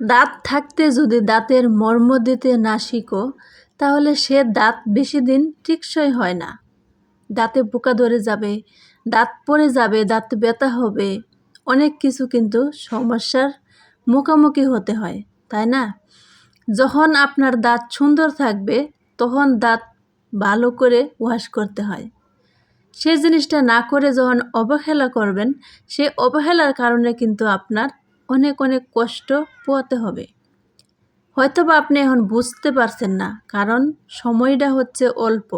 দাঁত থাকতে যদি দাঁতের মর্ম দিতে না শিখো, তাহলে সে দাঁত বেশি দিন টিকসই হয় না। দাঁতে পোকা ধরে যাবে, দাঁত পড়ে যাবে, দাঁত ব্যথা হবে, অনেক কিছু কিন্তু সমস্যার মুখোমুখি হতে হয়, তাই না? যখন আপনার দাঁত সুন্দর থাকবে, তখন দাঁত ভালো করে ওয়াশ করতে হয়। সেই জিনিসটা না করে যখন অবহেলা করবেন, সে অবহেলার কারণে কিন্তু আপনার অনেক অনেক কষ্ট পোয়াতে হবে। হয়তো বা আপনি এখন বুঝতে পারছেন না, কারণ সময়টা হচ্ছে অল্প,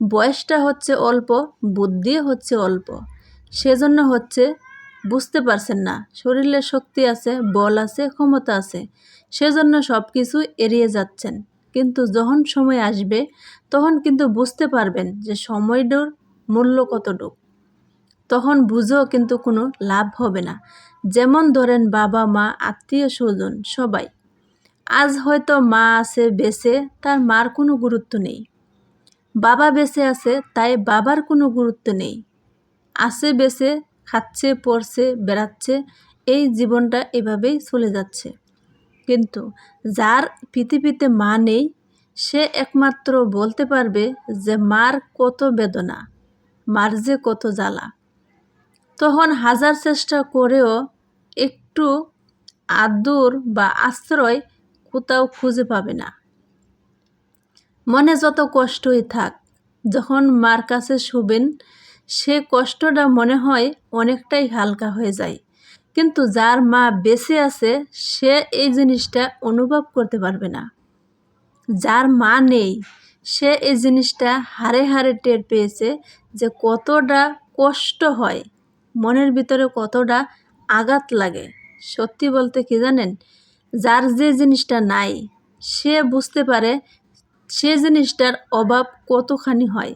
বয়সটা হচ্ছে অল্প বুদ্ধি হচ্ছে অল্প। সেজন্য হচ্ছে বুঝতে পারছেন না, শরীরে শক্তি আছে, বল আছে, ক্ষমতা আছে, সেজন্য সব কিছু এড়িয়ে যাচ্ছেন। কিন্তু যখন সময় আসবে, তখন কিন্তু বুঝতে পারবেন যে সময়টার মূল্য কতটুকু। তখন বুঝেও কিন্তু কোনো লাভ হবে না। যেমন ধরেন বাবা, মা, আত্মীয় স্বজন, সবাই। আজ হয়তো মা আছে, বেঁচে, তার মার কোনো গুরুত্ব নেই। বাবা বেঁচে আছে, তাই বাবার কোনো গুরুত্ব নেই। আছে, বেঁচে, খাচ্ছে, পড়ছে, বেড়াচ্ছে, এই জীবনটা এভাবেই চলে যাচ্ছে। কিন্তু যার পৃথিবীতে মা নেই, সে একমাত্র বলতে পারবে যে, মার কত বেদনা, মার যে কত জ্বালা। তখন হাজার চেষ্টা করেও একটু আদর বা আশ্রয় কোথাও খুঁজে পাবে না। মনে যত কষ্টই থাক, যখন মার কাছে শুবেন, সে কষ্টটা মনে হয় অনেকটাই হালকা হয়ে যায়। কিন্তু যার মা বেঁচে আছে, সে এই জিনিসটা অনুভব করতে পারবে না। যার মা নেই, সে এই জিনিসটা হারে হারে টের পেয়েছে যে কতটা কষ্ট হয়। মনের ভিতরে কতটা আঘাত লাগে? সত্যি বলতে কি জানেন? যার যে জিনিসটা নাই, সে বুঝতে পারে সে জিনিসটার অভাব কতখানি হয়।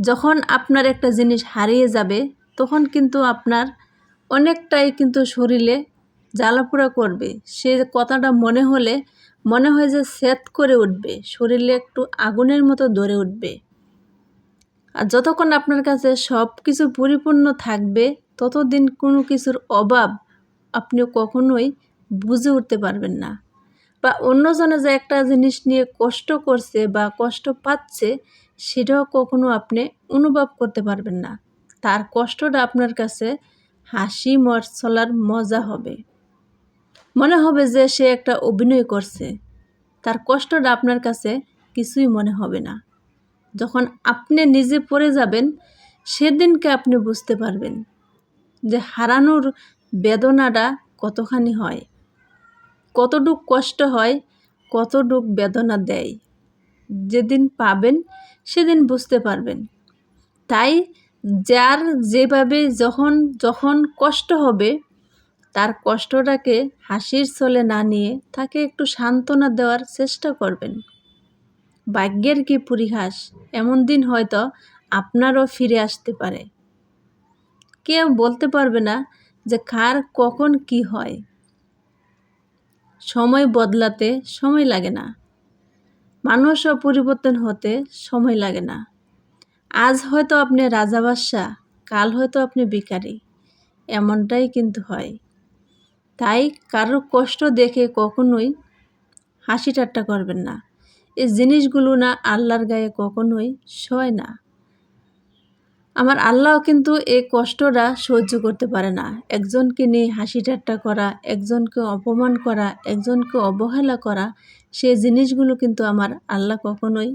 যখন আপনার একটা জিনিস হারিয়ে যাবে, তখন কিন্তু আপনার অনেকটাই কিন্তু শরীরে জ্বালাপোড়া করবে। সে কথাটা মনে হলে মনে হয় যে সেট করে উঠবে। শরীরে একটু আগুনের মতো ধরে উঠবে। আর যতক্ষণ আপনার কাছে সব কিছু পরিপূর্ণ থাকবে, ততদিন কোনো কিছুর অভাব আপনি কখনোই বুঝে উঠতে পারবেন না। বা অন্যজনে যে একটা জিনিস নিয়ে কষ্ট করছে বা কষ্ট পাচ্ছে, সেটাও কখনো আপনি অনুভব করতে পারবেন না। তার কষ্টটা আপনার কাছে হাসি মরছলার মজা হবে। মনে হবে যে সে একটা অভিনয় করছে। তার কষ্টটা আপনার কাছে কিছুই মনে হবে না। যখন আপনি নিজে পড়ে যাবেন, সেদিনকে আপনি বুঝতে পারবেন যে হারানোর বেদনাটা কতখানি হয়। কতটুক কষ্ট হয়, কতটুক বেদনা দেয়। যেদিন পাবেন, সেদিন বুঝতে পারবেন। তাই যার যেভাবে যখন যখন কষ্ট হবে, তার কষ্টটাকে হাসির ছলে না নিয়ে তাকে একটু সান্ত্বনা দেওয়ার চেষ্টা করবেন। ভাগ্যের কি পরিহাস? এমন দিন হয়তো আপনারও ফিরে আসতে পারে। কেউ বলতে পারবে না যে কার কখন কি হয়। সময় বদলাতে সময় লাগে না। মানুষও পরিবর্তন হতে সময় লাগে না। আজ হয়তো আপনি রাজা বাদশাহ কাল হয়তো আপনি বিকারী এমনটাই কিন্তু হয়। তাই কারোর কষ্ট দেখে কখনোই হাসি ঠাট্টা করবেন না। এই জিনিসগুলো না আল্লাহর গায়ে কখনোই সয় না। আমার আল্লাহ কিন্তু এই কষ্টটা সহ্য করতে পারে না। একজনকে নিয়ে হাসি ঠাট্টা করা, একজনকে অপমান করা, একজনকে অবহেলা করা সেই জিনিসগুলো কিন্তু আমার আল্লাহ কখনোই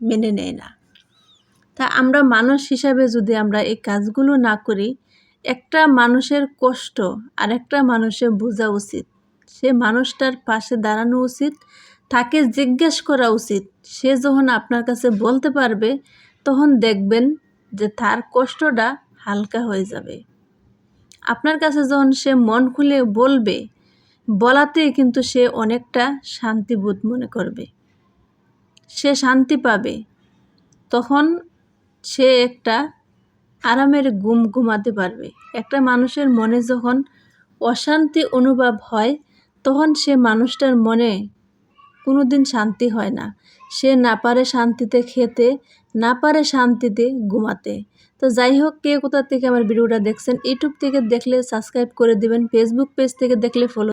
মেনে নেয় না। তা আমরা মানুষ হিসাবে যদি আমরা এই কাজগুলো না করি, একটা মানুষের কষ্ট আর একটা মানুষের বোঝা উচিত। সে মানুষটার পাশে দাঁড়ানো উচিত তাকে জিজ্ঞেস করা উচিত। সে যখন আপনার কাছে বলতে পারবে, তখন দেখবেন যে তার কষ্টটা হালকা হয়ে যাবে। আপনার কাছে যখন সে মন খুলে বলবে, বলাতে কিন্তু সে অনেকটা শান্তিবোধ মনে করবে। সে শান্তি পাবে। তখন সে একটা আরামের ঘুম ঘুমাতে পারবে। একটা মানুষের মনে যখন অশান্তি অনুভব হয়, তখন সে মানুষটার মনে কোনো দিন শান্তি হয় না। সে না পারে শান্তিতে খেতে, না পারে শান্তিতে ঘুমাতে। তো যাই হোক, কে কোথা থেকে আমার ভিডিওটা দেখছেন, ইউটিউব থেকে দেখলে সাবস্ক্রাইব করে দিবেন ফেসবুক পেজ থেকে দেখলে ফলো